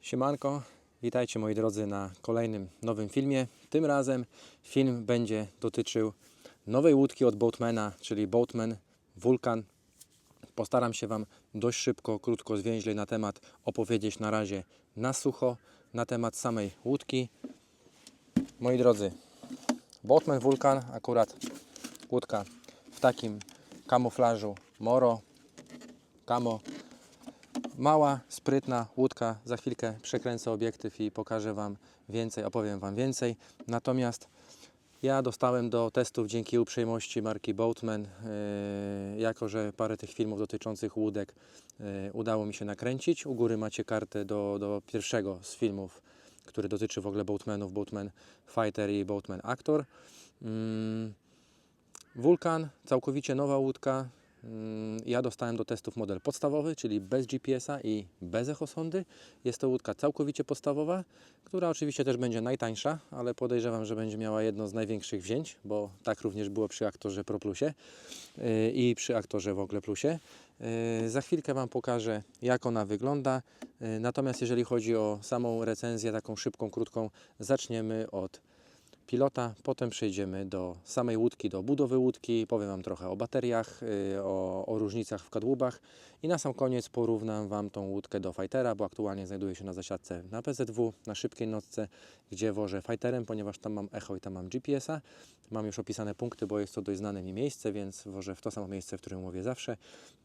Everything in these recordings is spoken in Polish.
Siemanko, witajcie moi drodzy na kolejnym nowym filmie. Tym razem film będzie dotyczył nowej łódki od Boatmana, czyli Boatman Vulcan. Postaram się Wam dość szybko, krótko, zwięźle na temat opowiedzieć na razie na sucho, na temat samej łódki. Moi drodzy, Boatman Vulcan, akurat łódka w takim kamuflażu Moro, Camo, Mała, sprytna łódka. Za chwilkę przekręcę obiektyw i pokażę Wam więcej, opowiem Wam więcej. Natomiast ja dostałem do testów dzięki uprzejmości marki Boatman, yy, jako że parę tych filmów dotyczących łódek yy, udało mi się nakręcić. U góry macie kartę do, do pierwszego z filmów, który dotyczy w ogóle Boatmanów, Boatman Fighter i Boatman Actor. Mm, Vulcan, całkowicie nowa łódka. Mm, Ja dostałem do testów model podstawowy, czyli bez GPS-a i bez echosondy. Jest to łódka całkowicie podstawowa, która oczywiście też będzie najtańsza, ale podejrzewam, że będzie miała jedno z największych wzięć, bo tak również było przy aktorze Pro Plusie yy, i przy aktorze w ogóle Plusie. Yy, Za chwilkę Wam pokażę, jak ona wygląda. Yy, Natomiast jeżeli chodzi o samą recenzję, taką szybką, krótką, zaczniemy od pilota, potem przejdziemy do samej łódki, do budowy łódki, powiem Wam trochę o bateriach, yy, o, o różnicach w kadłubach i na sam koniec porównam Wam tą łódkę do Fightera, bo aktualnie znajduje się na zasiadce na PZW, na szybkiej nocce, gdzie wożę Fighterem, ponieważ tam mam echo i tam mam GPS-a. Mam już opisane punkty, bo jest to dość znane mi miejsce, więc wożę w to samo miejsce, w którym mówię zawsze.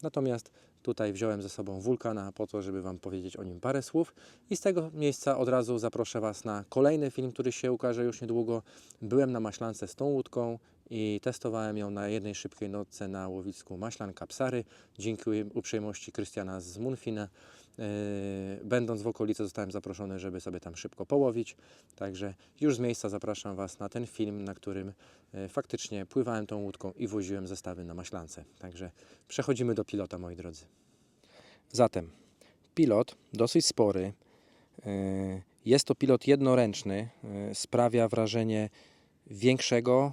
Natomiast tutaj wziąłem ze sobą Vulkana po to, żeby Wam powiedzieć o nim parę słów i z tego miejsca od razu zaproszę Was na kolejny film, który się ukaże już niedługo. Byłem na Maślance z tą łódką i testowałem ją na jednej szybkiej nocce na łowisku Maślanka Psary. Dzięki uprzejmości Krystiana z Munfina. Yy, Będąc w okolicy zostałem zaproszony, żeby sobie tam szybko połowić. Także już z miejsca zapraszam Was na ten film, na którym yy, faktycznie pływałem tą łódką i woziłem zestawy na Maślance. Także przechodzimy do pilota, moi drodzy. Zatem pilot dosyć spory. Yy, Jest to pilot jednoręczny. Sprawia wrażenie większego,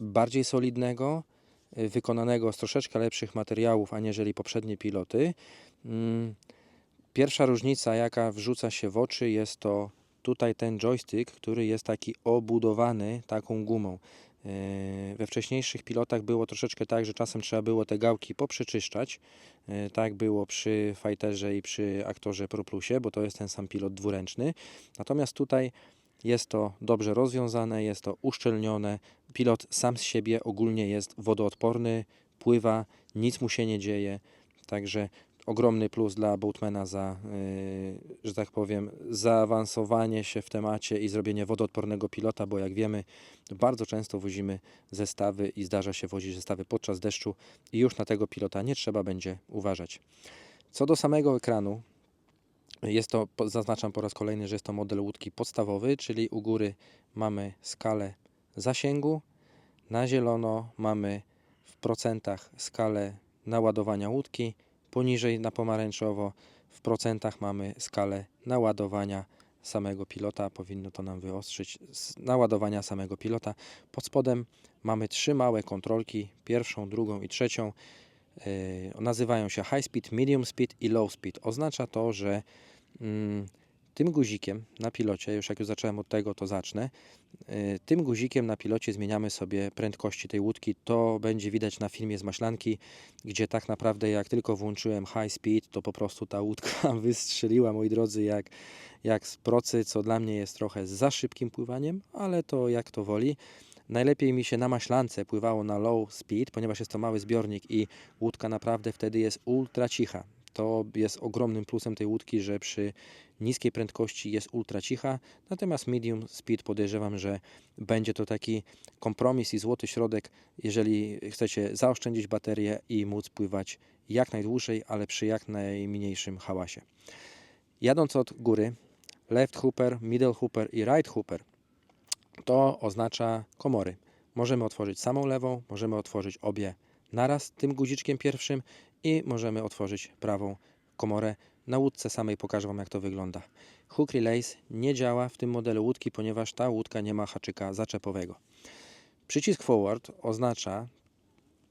bardziej solidnego, wykonanego z troszeczkę lepszych materiałów aniżeli poprzednie piloty. Pierwsza różnica, jaka wrzuca się w oczy, jest to tutaj ten joystick, który jest taki obudowany taką gumą. Yy, We wcześniejszych pilotach było troszeczkę tak, że czasem trzeba było te gałki poprzeczyszczać. Yy, Tak było przy Fighterze i przy aktorze Pro Plusie, bo to jest ten sam pilot dwuręczny. Natomiast tutaj jest to dobrze rozwiązane, jest to uszczelnione. Pilot sam z siebie ogólnie jest wodoodporny, pływa, nic mu się nie dzieje. Także ogromny plus dla Boatmana za, yy, że tak powiem, zaawansowanie się w temacie i zrobienie wodoodpornego pilota, bo jak wiemy, bardzo często wozimy zestawy i zdarza się wozić zestawy podczas deszczu i już na tego pilota nie trzeba będzie uważać. Co do samego ekranu, jest to, zaznaczam po raz kolejny, że jest to model łódki podstawowy, czyli u góry mamy skalę zasięgu, na zielono mamy w procentach skalę naładowania łódki, poniżej na pomarańczowo w procentach mamy skalę naładowania samego pilota, powinno to nam wyostrzyć, naładowania samego pilota. Pod spodem mamy trzy małe kontrolki, pierwszą, drugą i trzecią. Yy, nazywają się High Speed, Medium Speed i Low Speed. Oznacza to, że mm, tym guzikiem na pilocie, już jak już zacząłem od tego, to zacznę. Yy, Tym guzikiem na pilocie zmieniamy sobie prędkości tej łódki. To będzie widać na filmie z Maślanki, gdzie tak naprawdę jak tylko włączyłem high speed, to po prostu ta łódka wystrzeliła, moi drodzy, jak, jak z procy, co dla mnie jest trochę za szybkim pływaniem, ale to jak to woli. Najlepiej mi się na maślance pływało na low speed, ponieważ jest to mały zbiornik i łódka naprawdę wtedy jest ultra cicha. To jest ogromnym plusem tej łódki, że przy niskiej prędkości jest ultra cicha, natomiast medium speed podejrzewam, że będzie to taki kompromis i złoty środek, jeżeli chcecie zaoszczędzić baterię i móc pływać jak najdłużej, ale przy jak najmniejszym hałasie. Jadąc od góry, left hooper, middle hooper i right hooper, to oznacza komory. Możemy otworzyć samą lewą, możemy otworzyć obie naraz tym guziczkiem pierwszym i możemy otworzyć prawą komorę. Na łódce samej pokażę Wam jak to wygląda. Hook Relays nie działa w tym modelu łódki, ponieważ ta łódka nie ma haczyka zaczepowego. Przycisk forward oznacza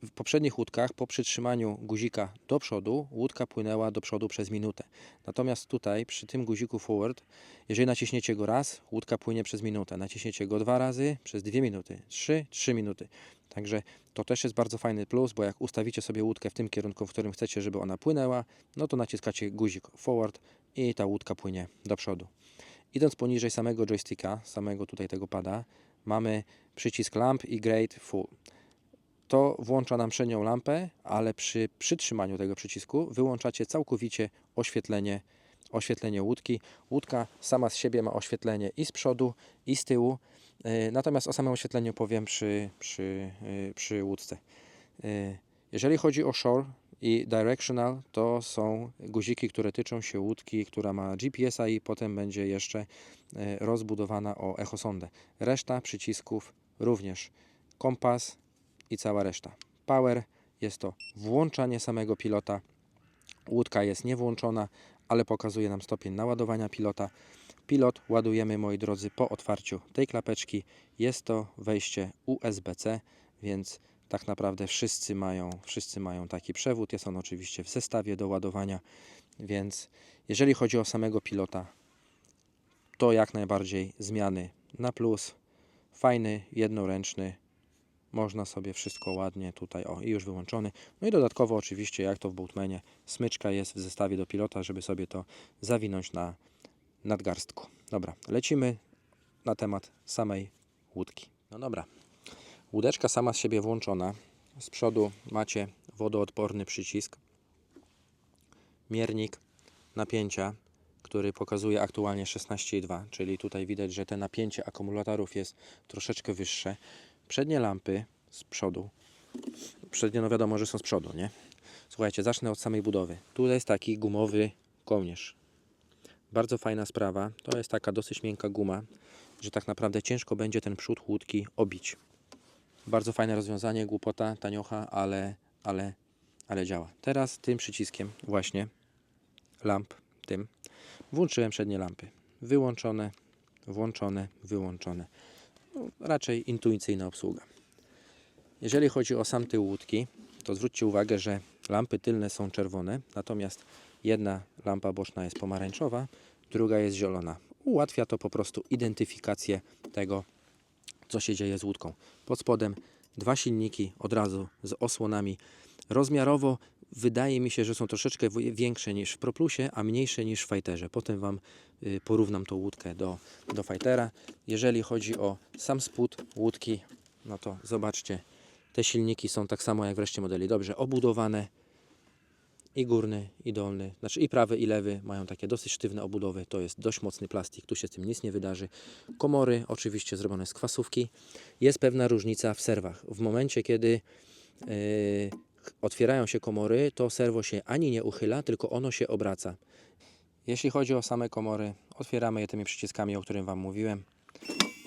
w poprzednich łódkach po przytrzymaniu guzika do przodu, łódka płynęła do przodu przez minutę. Natomiast tutaj, przy tym guziku forward, jeżeli naciśniecie go raz, łódka płynie przez minutę. Naciśniecie go dwa razy, przez dwie minuty. Trzy, trzy minuty. Także to też jest bardzo fajny plus, bo jak ustawicie sobie łódkę w tym kierunku, w którym chcecie, żeby ona płynęła, no to naciskacie guzik forward i ta łódka płynie do przodu. Idąc poniżej samego joysticka, samego tutaj tego pada, mamy przycisk lamp i grade full. To włącza nam przednią lampę, ale przy przytrzymaniu tego przycisku wyłączacie całkowicie oświetlenie, oświetlenie łódki. Łódka sama z siebie ma oświetlenie i z przodu, i z tyłu. Yy, Natomiast o samym oświetleniu powiem przy, przy, yy, przy łódce. Yy, Jeżeli chodzi o shore i directional, to są guziki, które tyczą się łódki, która ma GPS-a i potem będzie jeszcze rozbudowana o echosondę. Reszta przycisków również kompas i cała reszta. Power jest to włączanie samego pilota. Łódka jest niewłączona, ale pokazuje nam stopień naładowania pilota. Pilot ładujemy, moi drodzy, po otwarciu tej klapeczki. Jest to wejście USB-C, więc tak naprawdę wszyscy mają, wszyscy mają taki przewód. Jest on oczywiście w zestawie do ładowania, więc jeżeli chodzi o samego pilota, to jak najbardziej zmiany na plus. Fajny, jednoręczny, można sobie wszystko ładnie tutaj, o i już wyłączony. No i dodatkowo oczywiście, jak to w Boatmanie, smyczka jest w zestawie do pilota, żeby sobie to zawinąć na nadgarstku. Dobra, lecimy na temat samej łódki. No dobra, łódeczka sama z siebie włączona. Z przodu macie wodoodporny przycisk, miernik napięcia, który pokazuje aktualnie 16,2, czyli tutaj widać, że te napięcie akumulatorów jest troszeczkę wyższe. Przednie lampy z przodu. Przednie, no wiadomo, że są z przodu, nie? Słuchajcie, zacznę od samej budowy. Tu jest taki gumowy kołnierz. Bardzo fajna sprawa. To jest taka dosyć miękka guma, że tak naprawdę ciężko będzie ten przód łódki obić. Bardzo fajne rozwiązanie, głupota, taniocha, ale, ale, ale działa. Teraz tym przyciskiem właśnie lamp, tym, włączyłem przednie lampy. Wyłączone, włączone, wyłączone. Raczej intuicyjna obsługa. Jeżeli chodzi o sam tył łódki, to zwróćcie uwagę, że lampy tylne są czerwone, natomiast jedna lampa boczna jest pomarańczowa, druga jest zielona. Ułatwia to po prostu identyfikację tego, co się dzieje z łódką. Pod spodem dwa silniki od razu z osłonami. Rozmiarowo wydaje mi się, że są troszeczkę większe niż w ProPlusie, a mniejsze niż w Fighterze. Potem Wam y, porównam tą łódkę do, do Fightera. Jeżeli chodzi o sam spód łódki, no to zobaczcie, te silniki są tak samo jak w reszcie modeli dobrze obudowane. I górny, i dolny, znaczy i prawy, i lewy mają takie dosyć sztywne obudowy. To jest dość mocny plastik, tu się z tym nic nie wydarzy. Komory oczywiście zrobione z kwasówki. Jest pewna różnica w serwach. W momencie, kiedy yy, otwierają się komory, to serwo się ani nie uchyla, tylko ono się obraca. Jeśli chodzi o same komory, otwieramy je tymi przyciskami, o którym Wam mówiłem.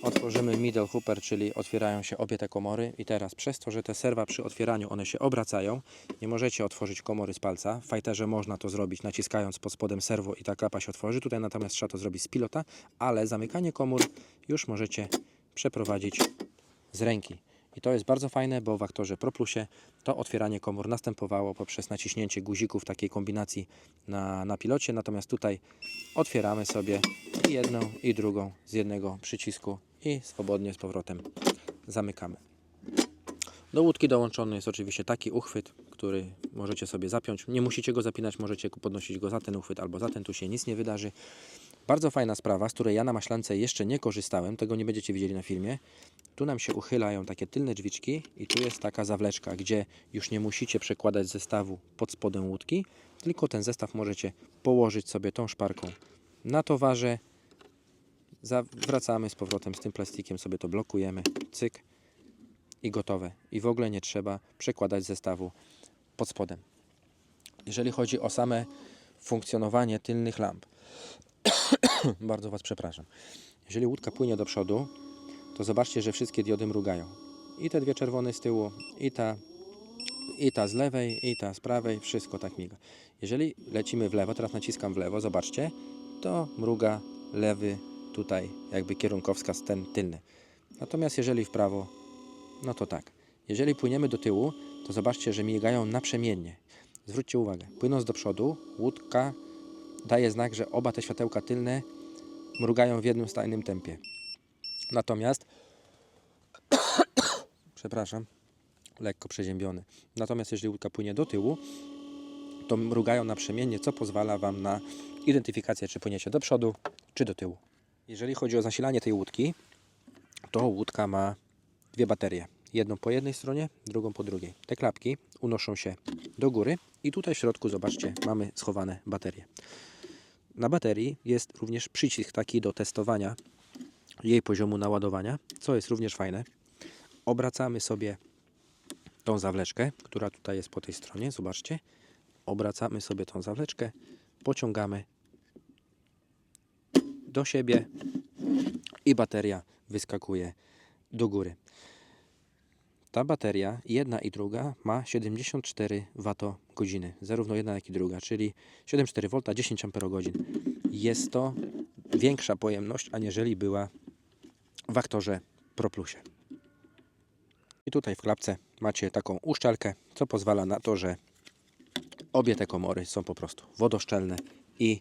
Otworzymy middle hooper, czyli otwierają się obie te komory i teraz przez to, że te serwa przy otwieraniu one się obracają, nie możecie otworzyć komory z palca. W fighterze można to zrobić naciskając pod spodem serwo i ta klapa się otworzy. Tutaj natomiast trzeba to zrobić z pilota, ale zamykanie komór już możecie przeprowadzić z ręki. I to jest bardzo fajne, bo w aktorze ProPlusie to otwieranie komór następowało poprzez naciśnięcie guzików takiej kombinacji na, na pilocie, natomiast tutaj otwieramy sobie i jedną i drugą z jednego przycisku i swobodnie z powrotem zamykamy. Do łódki dołączony jest oczywiście taki uchwyt, który możecie sobie zapiąć. Nie musicie go zapinać, możecie podnosić go za ten uchwyt albo za ten, tu się nic nie wydarzy. Bardzo fajna sprawa, z której ja na maślance jeszcze nie korzystałem, tego nie będziecie widzieli na filmie. Tu nam się uchylają takie tylne drzwiczki i tu jest taka zawleczka, gdzie już nie musicie przekładać zestawu pod spodem łódki, tylko ten zestaw możecie położyć sobie tą szparką na towarze. Wracamy z powrotem z tym plastikiem, sobie to blokujemy, cyk i gotowe. I w ogóle nie trzeba przekładać zestawu pod spodem. Jeżeli chodzi o same funkcjonowanie tylnych lamp, bardzo Was przepraszam. Jeżeli łódka płynie do przodu, to zobaczcie, że wszystkie diody mrugają. I te dwie czerwone z tyłu, i ta, i ta z lewej, i ta z prawej, wszystko tak miga. Jeżeli lecimy w lewo, teraz naciskam w lewo, zobaczcie, to mruga lewy tutaj, jakby kierunkowskaz ten tylny. Natomiast jeżeli w prawo, no to tak. Jeżeli płyniemy do tyłu, to zobaczcie, że migają naprzemiennie. Zwróćcie uwagę, płynąc do przodu, łódka daje znak, że oba te światełka tylne mrugają w jednym stajnym tempie. Natomiast, przepraszam, lekko przeziębiony. Natomiast jeżeli łódka płynie do tyłu, to mrugają naprzemiennie, co pozwala Wam na identyfikację, czy płyniecie do przodu, czy do tyłu. Jeżeli chodzi o zasilanie tej łódki, to łódka ma dwie baterie. Jedną po jednej stronie, drugą po drugiej. Te klapki unoszą się do góry i tutaj w środku, zobaczcie, mamy schowane baterie. Na baterii jest również przycisk taki do testowania jej poziomu naładowania, co jest również fajne. Obracamy sobie tą zawleczkę, która tutaj jest po tej stronie, zobaczcie. Obracamy sobie tą zawleczkę, pociągamy do siebie i bateria wyskakuje do góry. Ta bateria, jedna i druga, ma 74 Wh, zarówno jedna, jak i druga, czyli 7,4 V, 10 Ah. Jest to większa pojemność, aniżeli była w aktorze Pro Plusie. I tutaj w klapce macie taką uszczelkę, co pozwala na to, że obie te komory są po prostu wodoszczelne i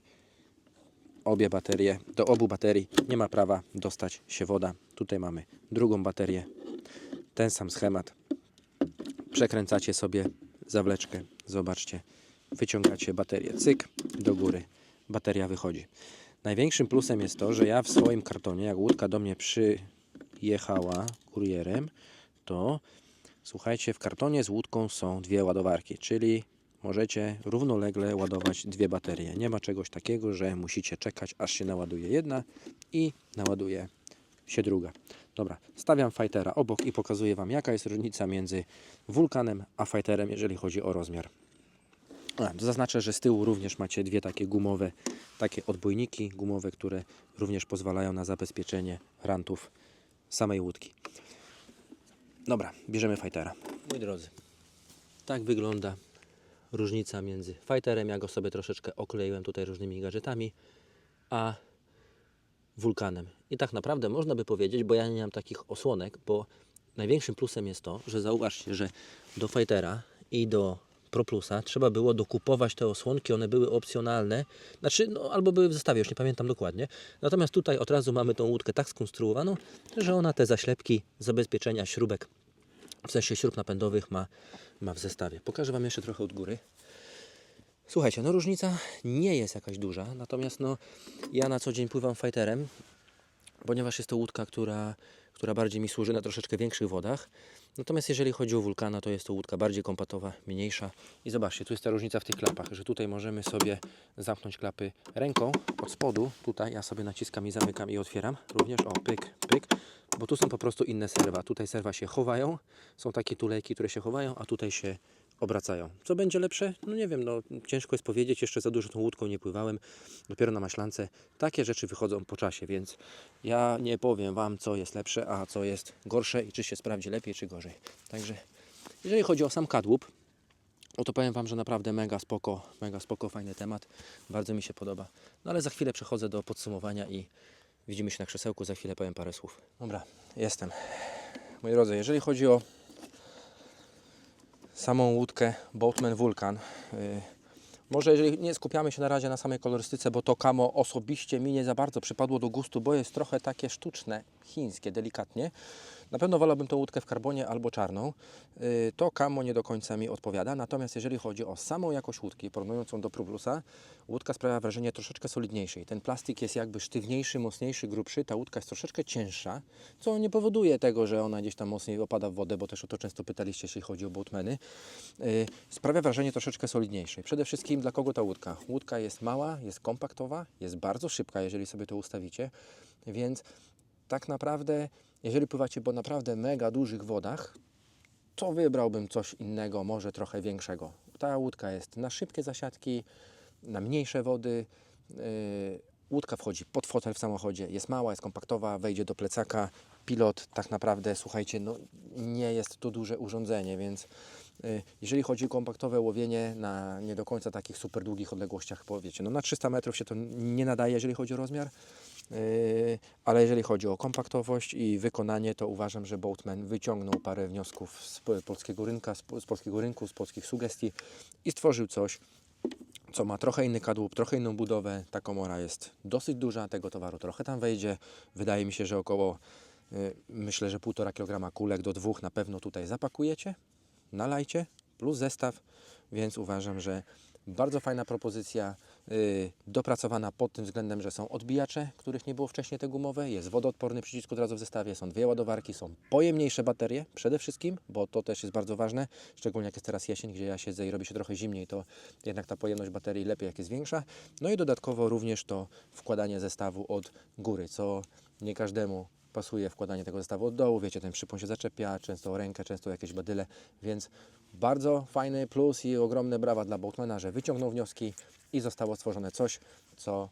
obie baterie, do obu baterii nie ma prawa dostać się woda. Tutaj mamy drugą baterię, ten sam schemat. Przekręcacie sobie zawleczkę, zobaczcie, wyciągacie baterię, cyk, do góry, bateria wychodzi. Największym plusem jest to, że ja w swoim kartonie, jak łódka do mnie przyjechała kurierem, to słuchajcie, w kartonie z łódką są dwie ładowarki, czyli możecie równolegle ładować dwie baterie. Nie ma czegoś takiego, że musicie czekać, aż się naładuje jedna i naładuje się druga. Dobra, stawiam fightera obok i pokazuję Wam, jaka jest różnica między wulkanem a fighterem, jeżeli chodzi o rozmiar. Zaznaczę, że z tyłu również macie dwie takie gumowe, takie odbojniki gumowe, które również pozwalają na zabezpieczenie rantów samej łódki. Dobra, bierzemy fightera. Moi drodzy, tak wygląda różnica między fighterem, ja go sobie troszeczkę okleiłem tutaj różnymi gadżetami, a wulkanem. I tak naprawdę można by powiedzieć, bo ja nie mam takich osłonek, bo największym plusem jest to, że zauważcie, że do fightera i do Pro Plusa trzeba było dokupować te osłonki, one były opcjonalne, znaczy, no, albo były w zestawie, już nie pamiętam dokładnie. Natomiast tutaj od razu mamy tą łódkę tak skonstruowaną, że ona te zaślepki, zabezpieczenia śrubek, w sensie śrub napędowych ma, ma w zestawie. Pokażę Wam jeszcze trochę od góry. Słuchajcie, no różnica nie jest jakaś duża, natomiast no, ja na co dzień pływam fighterem, ponieważ jest to łódka, która, która bardziej mi służy na troszeczkę większych wodach. Natomiast jeżeli chodzi o wulkana, to jest to łódka bardziej kompatowa, mniejsza. I zobaczcie, tu jest ta różnica w tych klapach, że tutaj możemy sobie zamknąć klapy ręką od spodu. Tutaj ja sobie naciskam i zamykam i otwieram. Również o, pyk, pyk. Bo tu są po prostu inne serwa. Tutaj serwa się chowają, są takie tulejki, które się chowają, a tutaj się obracają. Co będzie lepsze? No nie wiem, no ciężko jest powiedzieć, jeszcze za dużo tą łódką nie pływałem, dopiero na maślance. Takie rzeczy wychodzą po czasie, więc ja nie powiem Wam, co jest lepsze, a co jest gorsze i czy się sprawdzi lepiej, czy gorzej. Także jeżeli chodzi o sam kadłub, no to powiem Wam, że naprawdę mega spoko, mega spoko, fajny temat, bardzo mi się podoba. No ale za chwilę przechodzę do podsumowania i widzimy się na krzesełku, za chwilę powiem parę słów. Dobra, jestem. Moi drodzy, jeżeli chodzi o samą łódkę Boatman Vulcan. Y, Może jeżeli nie skupiamy się na razie na samej kolorystyce, bo to kamo osobiście mi nie za bardzo przypadło do gustu, bo jest trochę takie sztuczne, chińskie, delikatnie. Na pewno wolałbym tą łódkę w karbonie albo czarną. Y, To kamo nie do końca mi odpowiada. Natomiast jeżeli chodzi o samą jakość łódki, porównując ją do Problusa, łódka sprawia wrażenie troszeczkę solidniejszej. Ten plastik jest jakby sztywniejszy, mocniejszy, grubszy. Ta łódka jest troszeczkę cięższa, co nie powoduje tego, że ona gdzieś tam mocniej opada w wodę, bo też o to często pytaliście, jeśli chodzi o boatmeny. Y, Sprawia wrażenie troszeczkę solidniejszej. Przede wszystkim dla kogo ta łódka? Łódka jest mała, jest kompaktowa, jest bardzo szybka, jeżeli sobie to ustawicie, więc tak naprawdę, jeżeli pływacie po naprawdę mega dużych wodach, to wybrałbym coś innego, może trochę większego. Ta łódka jest na szybkie zasiadki, na mniejsze wody. Yy, łódka wchodzi pod fotel w samochodzie, jest mała, jest kompaktowa, wejdzie do plecaka. Pilot tak naprawdę, słuchajcie, no, nie jest to duże urządzenie, więc yy, jeżeli chodzi o kompaktowe łowienie na nie do końca takich super długich odległościach, bo wiecie, no na 300 metrów się to nie nadaje, jeżeli chodzi o rozmiar. Yy, ale jeżeli chodzi o kompaktowość i wykonanie, to uważam, że Boatman wyciągnął parę wniosków z po- polskiego rynka, z polskiego rynku, z polskich sugestii i stworzył coś, co ma trochę inny kadłub, trochę inną budowę. Ta komora jest dosyć duża, tego towaru trochę tam wejdzie. Wydaje mi się, że około, yy, myślę, że 1,5 kg kulek do dwóch na pewno tutaj zapakujecie, nalajcie, plus zestaw, więc uważam, że bardzo fajna propozycja, yy, dopracowana pod tym względem, że są odbijacze, których nie było wcześniej te gumowe, jest wodoodporny przycisk od razu w zestawie, są dwie ładowarki, są pojemniejsze baterie przede wszystkim, bo to też jest bardzo ważne, szczególnie jak jest teraz jesień, gdzie ja siedzę i robi się trochę zimniej, to jednak ta pojemność baterii lepiej jak jest większa. No i dodatkowo również to wkładanie zestawu od góry, co nie każdemu pasuje wkładanie tego zestawu od dołu, wiecie, ten przypon się zaczepia, często rękę, często jakieś badyle, więc bardzo fajny plus i ogromne brawa dla Boatmana, że wyciągnął wnioski i zostało stworzone coś, co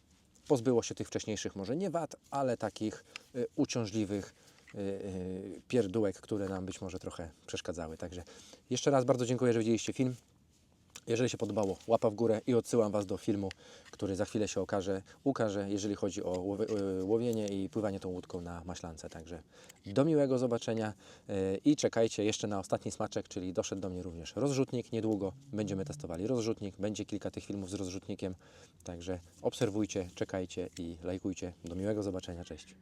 pozbyło się tych wcześniejszych może nie wad, ale takich y, uciążliwych y, y, pierdółek, które nam być może trochę przeszkadzały. Także jeszcze raz bardzo dziękuję, że widzieliście film. Jeżeli się podobało, łapa w górę i odsyłam Was do filmu, który za chwilę się okaże, ukaże, jeżeli chodzi o y, łowienie i pływanie tą łódką na maślance. Także do miłego zobaczenia y, i czekajcie jeszcze na ostatni smaczek, czyli doszedł do mnie również rozrzutnik. Niedługo będziemy testowali rozrzutnik, będzie kilka tych filmów z rozrzutnikiem, także obserwujcie, czekajcie i lajkujcie. Do miłego zobaczenia, cześć.